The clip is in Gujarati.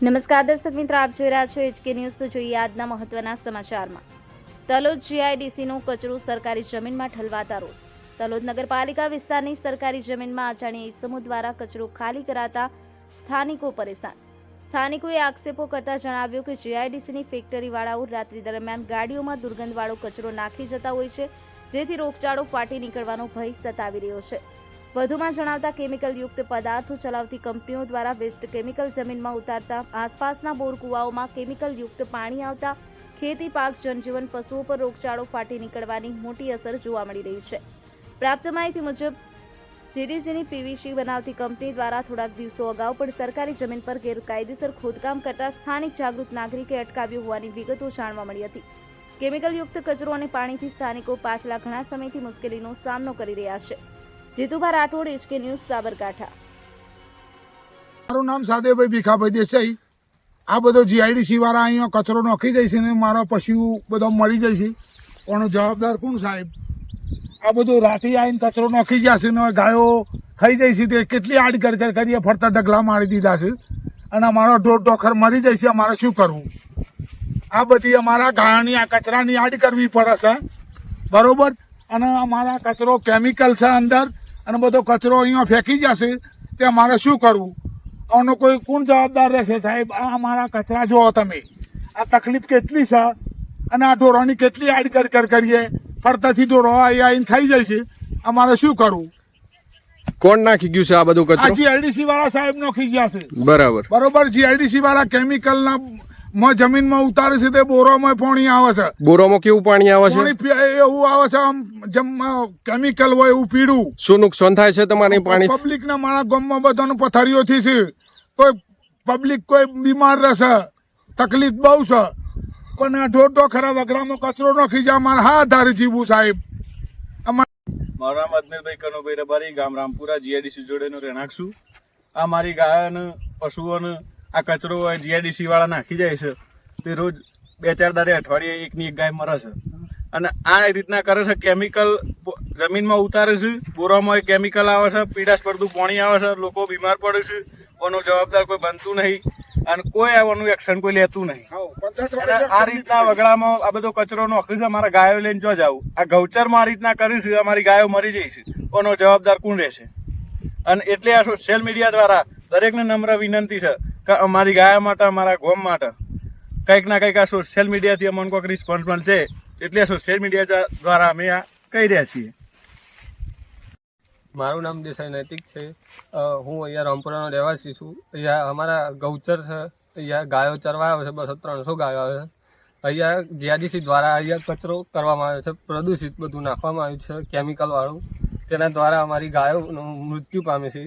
નમસ્કાર, દર્શક મિત્રો, આપ જોઈ રહ્યા છો એચકે ન્યૂઝ. તો જોઈએ આજના મહત્વના સમાચારમાં. તલોદ જીઆઈડીસીનો કચરો સરકારી જમીનમાં ઠલવાતા રોષ. તલોદ નગરપાલિકા વિસ્તારની સરકારી જમીનમાં અજાણ્યા ઇસમો દ્વારા કચરો ખાલી કરાતા સ્થાનિકો પરેશાન. સ્થાનિકોએ આક્ષેપો કરતા જણાવ્યું કે જીઆઈડીસીની ફેક્ટરીવાળાઓ રાત્રિ દરમિયાન ગાડીઓમાં દુર્ગંધવાળો કચરો નાખી જતા હોય છે, જેથી રોગચાળો ફાટી નીકળવાનો ભય સતાવી રહ્યો છે. વધુમાં જણાવતા કેમિકલયુક્ત પદાર્થો ચલાવતી કંપનીઓ દ્વારા વેસ્ટ કેમિકલ જમીનમાં ઉતારતા આસપાસના બોર કુવાઓમાં કેમિકલયુક્ત પાણી આવતા ખેતી પાક જનજીવન પશુઓ પર રોગચાળો ફાટી નીકળવાની મોટી અસર જોવા મળી રહી છે. પ્રાપ્ત માહિતી મુજબ, જીડીસીની પીવીસી બનાવતી કંપની દ્વારા થોડાક દિવસો અગાઉ પણ સરકારી જમીન પર ગેરકાયદેસર ખોદકામ કરતા સ્થાનિક જાગૃત નાગરિકે અટકાવ્યું હોવાની વિગતો જાણવા મળી હતી. કેમિકલયુક્ત કચરો અને પાણીથી સ્થાનિકો પાછલા ઘણા સમયથી મુશ્કેલીનો સામનો કરી રહ્યા છે. Jitubha Rathod, H K news, Sabarkantha. મારું નામ સાદેભાઈ ભીખાભાઈ દેસાઈ. આ બધો જીઆઈડીસી વાળા અહીંયા કચરો નાખી જાય છે ને મારો પશુ બધો મળી જાય છે. પણ જવાબદાર કોણ સાહેબ? આ બધું રાતે આવીને કચરો નાખી જશે ને ગાયો ખાઈ જાય છે તે કેટલી આડ કર કરીએ, ફરતા ઢગલા મારી દીધા છે. અને અમારો ઢોર ઢોખર મરી જાય છે, અમારે શું કરવું? આ બધી અમારા ગાયાની, આ કચરાની આડ કરવી પડે છે. બરોબર? અને અમારા કચરો કેમિકલ છે અંદર. અને બધો કચરો અહીંયા ફેંકી જશે. તે મારે શું કરવું? આનો કોઈ કોણ જવાબદાર રહેશે સાહેબ? આ અમારા કચરા જુઓ તમે. આ તકલીફ કેટલી છે? અને આ ઢોરોની કેટલી આડ કર કર કરીએ? ફરતાથી ઢોરો આવી આવીને ખાઈ જાય છે. અમારે શું કરવું? કોણ નાખી ગયું છે આ બધું કચરો? જીઆઈડીસી વાળા સાહેબ નાખી ગયા છે. બરાબર. બરોબર જીઆઈડીસી વાળા કેમિકલના માં જમીનમાં ઉતારે છે તે બોરોમાં પાણી આવે છે. બોરોમાં કેવું પાણી આવે છે? પાણી એવું આવે છે આમ જેમ કેમિકલ હોય એવું પીળું શું નુકસાન થાય છે તમારી પાણી? પબ્લિક ના મારા ગામમાં બધાનું પથારીઓથી છે. કોઈ પબ્લિક કોઈ બીમાર રહેશે તકલીફ બહુ છે. પણ આ ઢોર તો ખરા વગડામાં કચરો નાખી જાય મારે હા ધારે જીવું સાહેબ. મારું નામ અજમેરભાઈ કનુભાઈ રબારી ગામ રામપુરા જીઆઈડીસી જોડેનો રહેણાંક છું. આ મારી ગાયન પશુઓને આ કચરો જીઆઈડીસી વાળા નાખી જાય છે. તે રોજ બે ચાર દારે અઠવાડિયે એકની એક ગાય મરે છે. અને આ રીતના કરે છે કેમિકલ જમીનમાં ઉતારે છે. બોરામાં કેમિકલ આવે છે પીડાશ પડતું પાણી આવે છે લોકો બીમાર પડે છે. કોનો જવાબદાર કોઈ બનતું નહીં અને કોઈ આવવાનું એક્શન કોઈ લેતું નહીં. આ રીતના વગડામાં આ બધો કચરો નોખી છે અમારા ગાયો લઈને જો જાવ આ ગૌચરમાં આ રીતના કરીશું અમારી ગાયો મરી જાય છે. કોનો જવાબદાર કોણ રહેશે? અને એટલે આ સોશિયલ મીડિયા દ્વારા દરેકને નમ્ર વિનંતી છે. અમારી ગાયો માટે, અમારા ગોમ માટે. કંઈક ના કંઈક આ સોશિયલ મીડિયાથી અમને કોઈક રિસ્પોન્સ મળશે. એટલે સોશિયલ મીડિયા દ્વારા અમે આ કહી રહ્યા છીએ. મારું નામ દેસાઈ નૈતિક છે. હું અહીંયા રામપુરાનો રહેવાસી છું. અહીંયા અમારા ગૌચર છે. અહીંયા ગાયો ચરવા આવે છે. બસો ત્રણસો ગાયો આવે છે. અહીંયા જીઆરડીસી દ્વારા અહીંયા કચરો કરવામાં આવ્યો છે. પ્રદૂષિત બધું નાખવામાં આવ્યું છે. કેમિકલવાળું તેના દ્વારા અમારી ગાયોનું મૃત્યુ પામે છે.